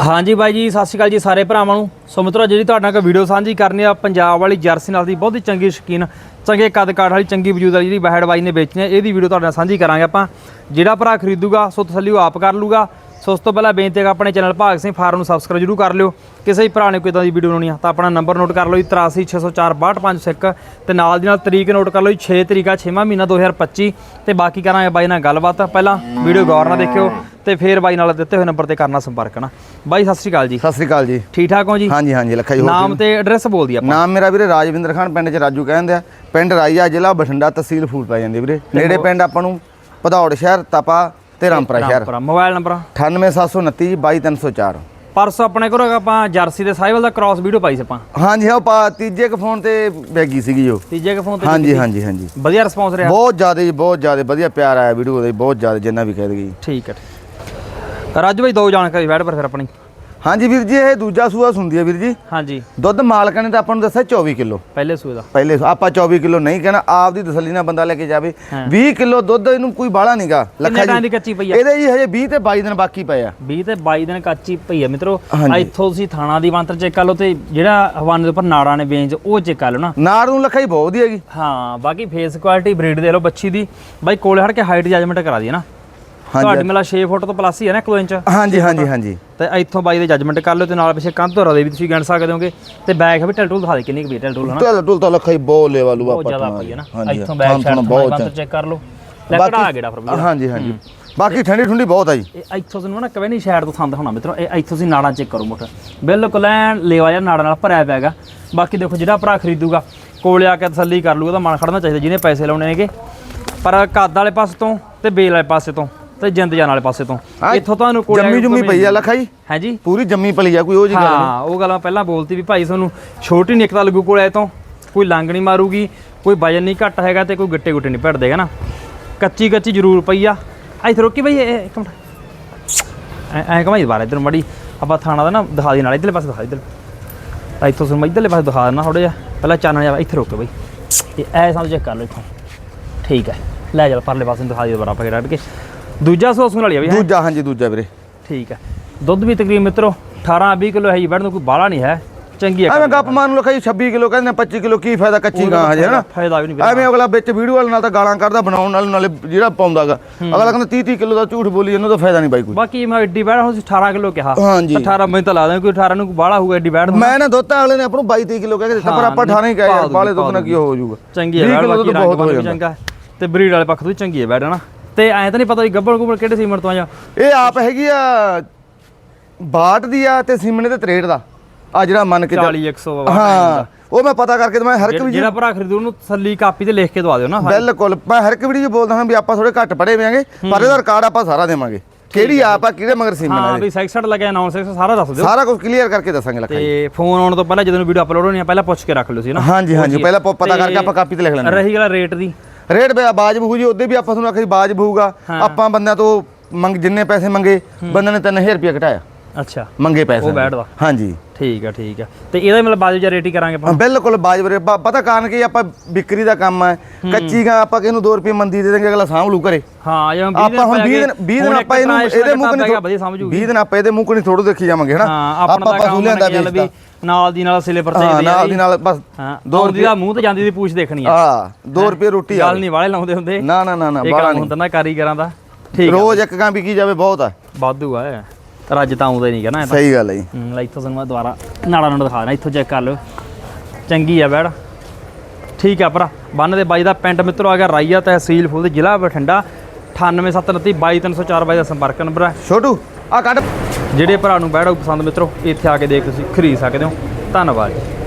ਹਾਂਜੀ ਬਾਈ ਜੀ, ਸਤਿ ਸ਼੍ਰੀ ਅਕਾਲ ਜੀ ਸਾਰੇ ਭਰਾਵਾਂ ਨੂੰ। ਸੋ ਮਿੱਤਰੋ, ਜਿਹੜੀ ਤੁਹਾਡੇ ਨਾਲ ਵੀਡੀਓ ਸਾਂਝੀ ਕਰਨੀ ਆ, ਪੰਜਾਬ ਵਾਲੀ ਜਰਸੀ ਨਾਲ ਦੀ ਬਹੁਤ ਹੀ ਚੰਗੀ ਸ਼ਕੀਨ, ਚੰਗੇ ਕੱਦ ਕਾਠ ਵਾਲੀ, ਚੰਗੀ ਵਜੂਦ ਵਾਲੀ ਜਿਹੜੀ ਬਹਿੜ ਬਾਈ ਨੇ ਵੇਚਣੀ ਆ, ਇਹਦੀ ਵੀਡੀਓ ਤੁਹਾਡੇ ਨਾਲ ਸਾਂਝੀ ਕਰਾਂਗੇ ਆਪਾਂ। ਜਿਹੜਾ ਭਰਾ ਖਰੀਦੂਗਾ, ਸੋ ਤਸੱਲੀ ਉਹ ਆਪ ਕਰ ਲੂਗਾ। ਸੋ ਉਸ ਤੋਂ ਪਹਿਲਾਂ ਬੇਨਤੀ ਹੈ ਆਪਣੇ ਚੈਨਲ ਭਾਗ ਸਿੰਘ ਫਾਰਮ ਨੂੰ ਸਬਸਕ੍ਰਾਈਬ ਜਰੂਰ ਕਰ ਲਿਓ। ਕਿਸੇ ਵੀ ਭਰਾ ਨੇ ਕੋਈ ਇਦਾਂ ਦੀ ਵੀਡੀਓ ਬਣਾਉਣੀ ਆ, ਤਾਂ ਆਪਣਾ ਨੰਬਰ ਨੋਟ ਕਰ ਲਓ ਜੀ 8360462551 ਤੇ ਨਾਲ ਦੀ ਨਾਲ ਤਰੀਕ ਨੋਟ ਕਰ ਲਓ ਜੀ 6 ਤਰੀਕਾ 6ਵਾਂ ਮਹੀਨਾ 2025 ਤੇ ਬਾਕੀ ਕਰਾਂਗੇ ਬਾਈ ਨਾਲ ਗੱਲਬਾਤ। ਪਹਿਲਾਂ ਵੀਡੀਓ ਗੌਰ ਨਾਲ ਦੇਖਿਓ। ਤੇ ਫੇਰ ਬਾਈ ਨਾਲ ਦਿੱਤੇ ਹੋਏ ਨੰਬਰ ਤੇ ਕਰਨਾ ਸੰਪਰਕ ਨਾ ਬਾਈ ਸਤਿ ਸ਼੍ਰੀ ਅਕਾਲ ਜੀ। ਸਤਿ ਸ੍ਰੀ ਅਕਾਲ ਜੀ। ਠੀਕ ਠਾਕ ਹੋ ਜੀ? ਹਾਂਜੀ ਹਾਂਜੀ ਲੱਖਾ ਜੀ ਹੋਰ ਨਾਮ ਤੇ ਐਡਰੈਸ ਬੋਲ ਦੀ ਆਪਾਂ। ਨਾਮ ਮੇਰਾ ਵੀਰੇ ਰਾਜਵਿੰਦਰ ਖਾਨ ਪਿੰਡ ਚ ਰਾਜੂ ਕਹਿੰਦੇ ਆ। ਪਿੰਡ ਰਾਈਆ ਜ਼ਿਲ੍ਹਾ ਬਠਿੰਡਾ ਤਹਿਸੀਲ ਫੂਲ ਪੈ ਜਾਂਦੀ ਵੀਰੇ। ਨੇੜੇ ਪਿੰਡ ਆਪਾਂ ਨੂੰ ਭਦੌੜ ਸ਼ਹਿਰ ਤਪਾ ਤੇ ਰਾਮਪੁਰਾ ਸ਼ਹਿਰ। Mobile number? 98729 22304 ਪਰਸੋਂ ਆਪਣੇ ਕੋਲ ਆਪਾਂ ਜਰਸੀ ਦੇ ਸਾਈਵਲ ਦਾ ਕ੍ਰਾਸ ਵੀਡੀਓ ਪਾਈ ਸੀ ਆਪਾਂ। ਹਾਂਜੀ ਹਾਂ ਪਾ ਤੀਜੇ ਕ ਫੋਨ ਤੇ ਬੈਗੀ ਸੀਗੀ ਜੋ ਤੀਜੇ ਕੇ ਫੋਨ ਤੇ ਹਾਂਜੀ ਹਾਂਜੀ ਹਾਂਜੀ। ਵਧੀਆ ਰਿਸਪੌਂਸ ਰਿਹਾ। ਬਹੁਤ ਜ਼ਿਆਦਾ ਜੀ ਬਹੁਤ ਜ਼ਿਆਦਾ ਵਧੀਆ ਪਿਆਰ ਆਇਆ ਵੀਡੀਓ ਦੇ ਬਹੁਤ ਜ਼ਿਆਦਾ ਜਿੰਨਾ ਵੀ ਕਹਿ ਦਗੀ ਠੀਕ ਹੈ ਠੀਕ। ਰਾਜੂ ਭਾਈ ਦੋ ਜਾਣਕਾਰੀ ਬੈਠ ਪਰ ਫਿਰ ਆਪਣੀ। ਹਾਂਜੀ ਵੀਰ ਜੀ ਇਹ ਦੂਜਾ ਸੂਆ ਸੁੰਦੀ ਹੈ ਵੀਰ ਜੀ। ਹਾਂਜੀ। ਦੁੱਧ ਮਾਲਕਾਂ ਨੇ ਤਾਂ ਆਪਾਂ ਨੂੰ ਦੱਸਿਆ 24 ਕਿਲੋ। ਪਹਿਲੇ ਸੂਏ ਦਾ। ਪਹਿਲੇ ਆਪਾਂ 24 ਕਿਲੋ ਨਹੀਂ ਕਹਿਣਾ ਆਪ ਦੀ ਤਸੱਲੀ ਨਾਲ ਬੰਦਾ ਲੈ ਕੇ ਜਾਵੇ। 20 ਕਿਲੋ ਦੁੱਧ ਇਹਨੂੰ ਕੋਈ ਬਾਹਲਾ ਨਹੀਂਗਾ ਟਾਈਮ ਦੀ ਕੱਚੀ ਪਈ ਆ? ਇਹਦੇ ਜੀ ਹਜੇ 20 ਤੇ 22 ਦਿਨ ਬਾਕੀ ਪਏ ਆ। 20 ਤੇ 22 ਦਿਨ ਕੱਚੀ ਪਈ ਆ ਮਿੱਤਰੋ। ਇੱਥੋਂ ਤੁਸੀਂ ਥਾਣਾ ਦੀ ਮੰਤਰ ਚੈੱਕ ਕਰ ਲਓ ਤੇ ਜਿਹੜਾ ਹਵਾਨੇ ਦੇ ਉੱਪਰ ਨਾੜਾਂ ਨੇ ਵੇਂਜ ਉਹ ਚੈੱਕ ਕਰ ਲਓ ਨਾ। ਨਾੜ ਨੂੰ ਲੱਖਾਈ ਬਹੁਤ ਵਧੀਆ ਹੈਗੀ। ਹਾਂ ਬਾਕੀ ਫੇਸ ਕੁਆਲਿਟੀ ਬਰੀਡ ਦੇ ਲਓ ਬੱਚੀ ਦੀ। ਬਾਈ ਕੋਲੇ ਹੜ ਕੇ ਹਾਈਟ ਜਜਮੈਂਟ ਕਰਾ ਦਈਏ ਨਾ। ਤੁਹਾਡੀ ਮੇਲਾ 6 ਫੁੱਟ ਤੋਂ ਪਲੱਸ ਹੀ ਹੈ ਨਾ 1 ਇੰਚ? ਹਾਂਜੀ ਹਾਂਜੀ ਹਾਂਜੀ। ਤੇ ਇੱਥੋਂ ਬਾਈ ਦੇ ਜਜਮੈਂਟ ਕਰ ਲਿਓ ਤੇ ਨਾਲ ਪਿੱਛੇ ਕੰਧ ਧੋਰਾ ਦੇ ਵੀ ਤੁਸੀਂ ਗਿਣ ਸਕਦੇ ਹੋਗੇ। ਤੇ ਬੈਕ ਵੀ ਟਲ ਟੂਲ ਦਿਖਾ ਦੇ ਕਿੰਨੀ ਕੁ ਵੀ ਟਲ ਟੂਲ ਹਨਾ ਟੁੱਲ ਟੁੱਲ ਤਾਂ ਲੱਖਾਈ ਬਹੁਤ ਲੈਵਲ ਉਹ ਬਹੁਤ ਆਪਾਂ ਜ਼ਿਆਦਾ ਪਈ ਹੈ ਨਾ। ਇੱਥੋਂ ਹਾਂ, ਬੈਕ ਤੋਂ ਬਹੁਤ ਬੰਦ ਚੈੱਕ ਕਰ ਲਓ। ਲੈਕੜਾ ਆ ਗਿਆ ਫਿਰ ਹਾਂਜੀ ਹਾਂਜੀ। ਬਾਕੀ ਠੰਡੀ ਠੰਡੀ ਬਹੁਤ ਆ ਜੀ। ਇਹ ਇੱਥੋਂ ਤੁਹਾਨੂੰ ਨਾ ਕਵੇ ਨਹੀਂ ਸਾਈਡ ਤੋਂ ਸੰਦ ਹੋਣਾ ਮਿੱਤਰੋ ਇਹ ਇੱਥੋਂ ਤੁਸੀਂ ਨਾੜਾਂ ਚੈੱਕ ਕਰੋ ਮੁੱਠ ਬਿਲਕੁਲ ਐਨ ਲੇਵਾ ਜਾਂ ਨਾੜਾਂ ਨਾਲ ਭਰਿਆ ਪਿਆ ਹੈਗਾ। ਬਾਕੀ ਦੇਖੋ ਜਿਹੜਾ ਭਰਾ ਖਰੀਦੂਗਾ ਕੋਲੇ ਆ ਕੇ ਤਸੱਲੀ ਕਰ ਲੂਗਾ ਤਾਂ ਮਨ ਖੜਨਾ ਚਾਹੀਦਾ ਜਿਹਨੇ ਪੈਸੇ ਲਾਉਣੇ ਨੇਗੇ। ਪਰ ਕੱਦ ਵਾਲੇ ਪਾਸੇ ਤੋਂ ਤੇ ਬੇਲ ਵਾਲੇ ਪਾਸੇ ਤੋਂ ਤੇ ਜਿੰਦ ਜਾਨ ਵਾਲੇ ਪਾਸੇ ਤੋਂ। ਹਾਂ, ਇੱਥੋਂ ਤੁਹਾਨੂੰ ਕੋਲੇ ਜੰਮੀ ਜੁੰਮੀ ਪਈ ਆ ਲੱਖਾਈ ਹਾਂਜੀ। ਪੂਰੀ ਜੰਮੀ ਪਲੀ ਆ ਕੋਈ ਉਹ ਜੀ ਗੱਲ ਨਹੀਂ। ਹਾਂ ਉਹ ਗੱਲ ਮੈਂ ਪਹਿਲਾਂ ਬੋਲਤੀ ਵੀ ਭਾਈ ਤੁਹਾਨੂੰ ਛੋਟੀ ਨਿਕਤਾ ਲੱਗੂ ਕੋਲੇ ਤੋਂ। ਕੋਈ ਲੰਗ ਨਹੀਂ ਮਾਰੂਗੀ ਕੋਈ ਵਜਨ ਨਹੀਂ ਘੱਟ ਹੈਗਾ ਤੇ ਕੋਈ ਗੱਟੇ ਗੁੱਟੇ ਨਹੀਂ ਭੜਦੇਗਾ ਨਾ? ਕੱਚੀ ਕੱਚੀ ਜ਼ਰੂਰ ਪਈ ਆ। ਇੱਥੇ ਰੋਕੀ ਬਈ ਇਹ- ਇਹ ਇੱਕ ਮਿੰਟ। ਐ ਐ ਕਮਾਈ ਦੁਬਾਰਾ ਇੱਧਰ ਮੜੀ। ਆਪਾਂ ਥਾਣਾ ਦਾ ਨਾ ਦਿਖਾ ਦੀ ਨਾਲ ਇੱਧਰਲੇ ਪਾਸੇ ਦਿਖਾ ਇੱਧਰ। ਤਾਂ ਇੱਥੋਂ ਤੁਹਾਨੂੰ ਇੱਧਰਲੇ ਪਾਸੇ ਦਿਖਾ ਦੇਣਾ ਥੋੜਾ ਜਿਹਾ। ਪਹਿਲਾਂ ਚਾਨਣ ਜਾ ਇੱਥੇ ਰੋਕੋ ਬਈ। ਤੇ ਐ ਸਮਝ ਚੈੱਕ ਕਰ ਲਓ ਇੱਥੋਂ। ਠੀਕ ਹੈ। ਲੈ ਚੱਲ ਪਰਲੇ ਪਾਸੇ ਨੂੰ ਦਿਖਾ ਦਿਓ ਦੁਬਾਰਾ ਆਪਾਂ ਕੱਢ ਕੇ। ਦੂਜਾ ਸੋਸੂਣ ਵਾਲੀ ਆ ਹੈਂ? ਦੂਜਾ ਹਾਂਜੀ ਦੂਜਾ ਵੀਰੇ। ਠੀਕ ਹੈ ਦੁੱਧ ਵੀ ਤਕਰੀਬਨ ਮਿੱਤਰੋ 18 20 ਕਿਲੋ ਹੈ ਜੀ ਬੈਠਣ ਨੂੰ ਕੋਈ ਬਾਲਾ ਨਹੀਂ ਹੈ। ਚੰਗੀ ਹੈ ਐਵੇਂ ਗੱਪ ਮਾਰਨ ਨੂੰ ਲੱਖਾਈ 26 ਕਿਲੋ ਕਹਿੰਦੇ ਨੇ 25 ਕਿਲੋ ਕੀ ਫਾਇਦਾ ਕੱਚੀ ਗਾਂ ਹਜੇ ਹਨਾ? ਫਾਇਦਾ ਵੀ ਨਹੀਂ ਐਵੇਂ ਅਗਲਾ ਵਿੱਚ ਵੀਡੀਓ ਵਾਲੇ ਨਾਲ ਤਾਂ ਗਾਲਾਂ ਕੱਢਦਾ ਬਣਾਉਣ ਨਾਲ ਨਾਲੇ ਜਿਹੜਾ ਪਾਉਂਦਾਗਾ। ਅਗਲਾ ਕਹਿੰਦਾ 30 30 ਕਿਲੋ ਦਾ ਝੂਠ ਬੋਲੀ ਇਹਨੂੰ ਤਾਂ ਫਾਇਦਾ ਨਹੀਂ ਬਾਈ ਕੋਈ। ਬਾਕੀ ਮੈਂ ਐਡੀ ਬੈਠ ਹੁਣ 18 ਕਿਲੋ ਕਿਹਾ। ਹਾਂਜੀ। 18 ਮੈਂ ਤਾਂ ਲਾ ਦਾਂ ਕੋਈ 18 ਨੂੰ ਕੋਈ ਬਾਲਾ ਹੋਊਗਾ ਐਡੀ ਬੈਠ ਮੈਂ ਨਾ ਦੋਤਾ ਅਗਲੇ ਨੇ ਆਪਾਂ ਨੂੰ 22 30 ਕਿਲੋ ਕਹਿ ਕੇ ਦਿੱਤਾ ਪਰ ਆਪਾਂ 18 ਹੀ ਕਹਿ ਬਾਲੇ ਦੁੱਧ ਨਾਲ ਕੀ ਹੋ ਜਾਊਗਾ। ਚੰਗੀ ਹੈ 20 ਬੈਠ ਕਿਲੋ ਬਾਕੀ ਦੁੱਧ ਰੰਗ ਬਹੁਤ ਚੰਗਾ ਹੈ। ਤੇ ਬਰੀਡ ਵਾਲੇ ਪੱਖ ਤੋਂ ਵੀ ਚੰਗੀ ਹੈ ਬੈਠ ਹਨਾ? ਤੇ ਐਂ ਤਾਂ ਨਹੀਂ ਪਤਾ ਵੀ ਗੱਬੜ ਗੁੱਬੜ ਕਿਹੜੇ ਸੀਮਰ ਤੋਂ ਆ ਜਾਂ। ਇਹ ਆਪ ਹੈਗੀ ਆ ਬਾਟ ਦੀ ਆ ਤੇ ਸਿਮਣੇ ਤੇ 63 ਦਾ। ਆ ਜਿਹੜਾ ਮੰਨ ਕੇ ਚੱਲ- 40 100 ਹਾਂ ਉਹ ਮੈਂ ਪਤਾ ਕਰਕੇ ਤੇ ਮੈਂ ਹਰ ਇੱਕ ਵੀ ਜਿਹੜਾ ਭਰਾ ਖਰੀਦੂ ਉਹਨੂੰ ਤਸੱਲੀ ਕਾਪੀ ਤੇ ਲਿਖ ਕੇ ਦਵਾ ਦਿਓ ਨਾ ਬਿਲਕੁਲ ਮੈਂ ਹਰ ਇੱਕ ਵੀਡੀਓ ਬੋਲਦਾ ਹਾਂ ਵੀ ਆਪਾਂ ਥੋੜੇ ਘੱਟ ਪੜੇ ਹੋਵਾਂਗੇ ਪਰ ਇਹਦਾ ਰਿਕਾਰਡ ਆਪਾਂ ਸਾਰਾ ਦੇਵਾਂਗੇ। ਕਿਹੜੀ ਆਪ ਆ ਕਿਹੜੇ ਮਗਰ ਸਿਮਣਾ ਹਾਂ ਵੀ ਸੈਕਸ ਸੈਟ ਲੱਗਿਆ ਨਾਨ ਸੈਕਸ ਸਾਰਾ ਦੱਸ ਦਿਓ। ਸਾਰਾ ਕੁਝ ਕਲੀਅਰ ਕਰਕੇ ਦੱਸਾਂਗੇ ਲੱਖਾ ਤੇ ਫੋਨ ਆਉਣ ਤੋਂ ਪਹਿਲਾਂ ਜਦੋਂ ਵੀਡੀਓ ਅਪਲੋਡ ਹੋਣੀ ਆ ਪਹਿਲਾਂ ਪੁੱਛ ਕੇ ਰੱਖ ਲਿਓ ਸੀ ਨਾ। ਹਾਂਜੀ ਹਾਂਜੀ ਪਹਿਲਾਂ ਪ- ਪਤਾ ਕਰਕੇ ਆਪਾਂ ਕਾਪੀ ਤੇ ਲਿਖ ਲੈਂਦੇ ਰਹੀ ਗੱਲ ਰੇਟ ਦੀ। ਰੇਟ ਬੇ ਬਾਜ ਬਹੂ ਜੀ ਉਹਦੇ ਵੀ ਆਪਾਂ ਤੁਹਾਨੂੰ ਆਖੀ ਬਾਜ ਬਹੂਗਾ। ਆਪਾਂ ਬੰਦਿਆਂ ਤੋਂ ਮੰਗ ਜਿੰਨੇ ਪੈਸੇ ਮੰਗੇ ਬੰਦੇ ਨੇ 3000 ਰੁਪਏ ਘਟਾਇਆ। ਅੱਛਾ। ਮੰਗੇ ਪੈਸੇ। ਉਹ ਬੈਠਦਾ। ਹਾਂਜੀ। ਠੀਕ ਆ ਠੀਕ ਆ। ਤੇ ਇਹਦਾ ਮਤਲਬ ਬਾਜੂ ਜਾਂ ਰੇਟ ਹੀ ਕਰਾਂਗੇ ਆਪਾਂ? ਬਿਲਕੁਲ ਬਾਜ ਬ- ਪਤਾ ਕਾਰਨ ਕੀ ਆਪਾਂ ਵਿਕਰੀ ਦਾ ਕੰਮ ਹੈ। ਕੱਚੀ ਗਾਂ ਆਪਾਂ ਕਿਸ ਨੂੰ 2 ਰੁਪਏ ਮੰਦੀ ਦੇ ਦੇਂਗੇ ਅਗਲਾ ਸਾਂਭ ਲੂ ਘਰੇ। ਹਾਂ ਜਿਵੇਂ 20 ਆਪਾਂ ਹੁਣ 20 ਦਿਨ 20 ਦਿਨ ਆਪਾਂ ਇਹਨੂੰ ਇਹਦੇ ਮੂੰਹ ਨਹੀਂ ਨਹੀਂ ਵਧੀਆ ਸਮਝੂਗੀ 20 ਦਿਨ ਆਪਾਂ ਇਹਦੇ ਮੂੰਹ ਨਹੀਂ ਥੋੜੋ ਦੇਖੀ ਜਾਵਾਂਗੇ ਹਨਾ? ਆਪਾਂ ਪਸ਼ੂ ਲਿਆਂਦਾ ਵੀ ਨਾਲ ਦੀ ਨਾਲ ਸਿਲੇ ਪਰ ਹਾਂ ਚਾਹੀਦੇ ਨਾਲ ਦੀ ਨਾਲ ਬਸ ਹਾਂ 2 ਦੋ ਦਾ ਮੂੰਹ ਤੇ ਜਾਂਦੀ ਦੀ ਪੂਛ ਦੇਖਣੀ ਆ। ਹਾਂ 2 ਰੁਪਏ ਰੋਟੀ ਆ ਗੱਲ ਨਹੀਂ ਵਾਲੇ ਲਾਉਂਦੇ ਹੁੰਦੇ। ਨਾ ਨਾ ਨਾ ਨਾ ਕੰਮ ਨਹੀਂ। ਹੁੰਦਾ ਨਾ ਕਾਰੀਗਰਾਂ ਦਾ। ਠੀਕ ਰੋਜ਼ ਇੱਕ ਗਾਂ ਵਿਕੀ ਜਾਵੇ ਬਹੁਤ ਆ। ਵਾਧੂ ਆ। ਰੱਜ ਤਾਂ ਆਉਂਦਾ ਨਹੀਂ ਤਾਂ। ਸਹੀ ਗੱਲ ਹੈ ਜੀ। ਲੈ ਇੱਥੋਂ ਤੁਹਾਨੂੰ ਮੈਂ ਦੁਬਾਰਾ ਨਾੜਾ ਨੂੰ ਦਿਖਾ ਦੇਣਾ ਇੱਥੋਂ ਚੈੱਕ ਕਰ ਲਿਓ। ਚੰਗੀ ਆ ਬੈੜ। ਠੀਕ ਆ ਭਰਾ। ਬੰਨ ਦੇ ਬਾਈ ਦਾ ਪਿੰਡ ਮਿੱਤਰੋ ਆ ਗਿਆ ਰਾਈਆ ਤਹਿਸੀਲ ਫੂਲ ਜ਼ਿਲ੍ਹਾ ਬਠਿੰਡਾ। 98729 22304 ਬਾਈ ਦਾ ਸੰਪਰਕ ਨੰਬਰ ਹੈ ਛੋਟੂ ਆ ਕੱਢ। ਜਿਹੜੇ ਭਰਾ ਨੂੰ ਬੈੜਾ ਪਸੰਦ ਮਿੱਤਰੋ, ਇੱਥੇ ਆ ਕੇ ਦੇਖ ਤੁਸੀਂ, ਖਰੀਦ ਸਕਦੇ ਹੋ। ਧੰਨਵਾਦ। ਜੀ